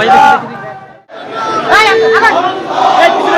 জিন্দাবাদ কামলিওয়ালার আগমন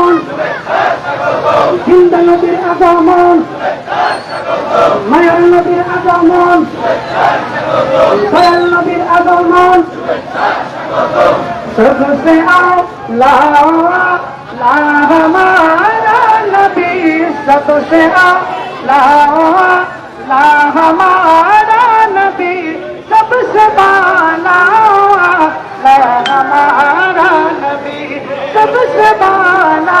নবীর আগমন মায়ার নবীর আগমন দয়াল নবীর আগমন सबसे आला ला हमारा नबी सबसे आला ला हमारा नबी सबसे बाला ला हमारा नबी सबसे बाला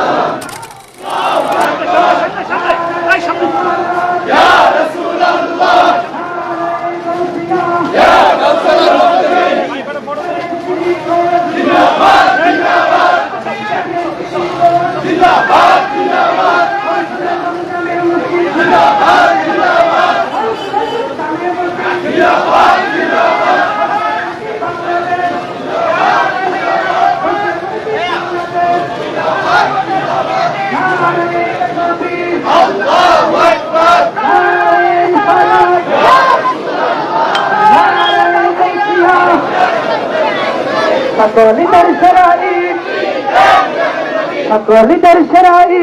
মারহাবা মারহাবা সকলিদের সেরাই সকলিদের সেরাই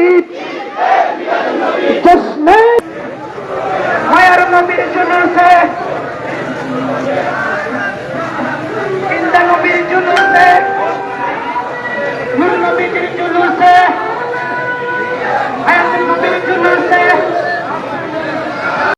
Yeah.